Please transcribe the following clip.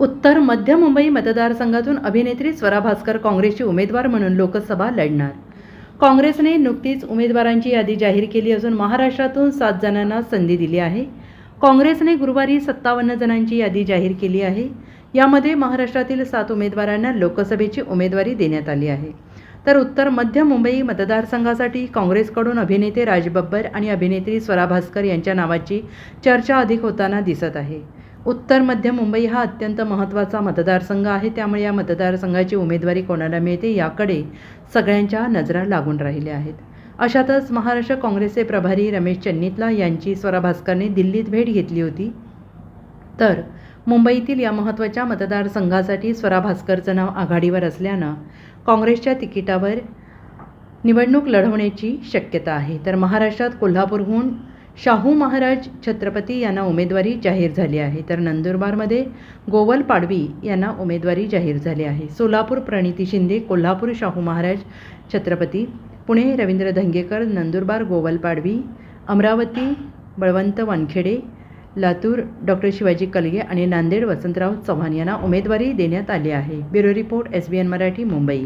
उत्तर मध्य मुंबई मतदारसंघातून अभिनेत्री स्वरा भास्कर काँग्रेसची उमेदवार म्हणून लोकसभा लढणार. काँग्रेसने नुकतीच उमेदवारांची यादी जाहीर केली असून महाराष्ट्रातून सात जणांना संधी दिली आहे. काँग्रेसने गुरुवारी सत्तावन्न जणांची यादी जाहीर केली आहे. यामध्ये महाराष्ट्रातील सात उमेदवारांना लोकसभेची उमेदवारी देण्यात आली आहे. तर उत्तर मध्य मुंबई मतदारसंघासाठी काँग्रेसकडून अभिनेते राज बब्बर आणि अभिनेत्री स्वरा भास्कर यांच्या नावाची चर्चा अधिक होताना दिसत आहे. उत्तर मध्य मुंबई हा अत्यंत महत्त्वाचा मतदारसंघ आहे. त्यामुळे या मतदारसंघाची उमेदवारी कोणाला मिळते याकडे सगळ्यांच्या नजरा लागून राहिल्या आहेत. अशातच महाराष्ट्र काँग्रेसचे प्रभारी रमेश चन्नीतला यांची स्वरा भास्करने दिल्लीत भेट घेतली होती. तर मुंबईतील या महत्त्वाच्या मतदारसंघासाठी स्वरा भास्करचं नाव आघाडीवर असल्यानं काँग्रेसच्या तिकिटावर निवडणूक लढवण्याची शक्यता आहे. तर महाराष्ट्रात कोल्हापूरहून शाहू महाराज छत्रपती यांना उमेदवारी जाहीर झाली आहे. तर नंदुरबारमध्ये गोवल पाडवी यांना उमेदवारी जाहीर झाली आहे. सोलापूर प्रणिती शिंदे कोल्हापूर शाहू महाराज छत्रपती पुणे रवींद्र धंगेकर नंदुरबार गोवल पाडवी अमरावती बळवंत वानखेडे लातूर डॉक्टर शिवाजी कलगे आणि नांदेड वसंतराव चव्हाण यांना उमेदवारी देण्यात आली आहे. Bureau report S B N Marathi Mumbai.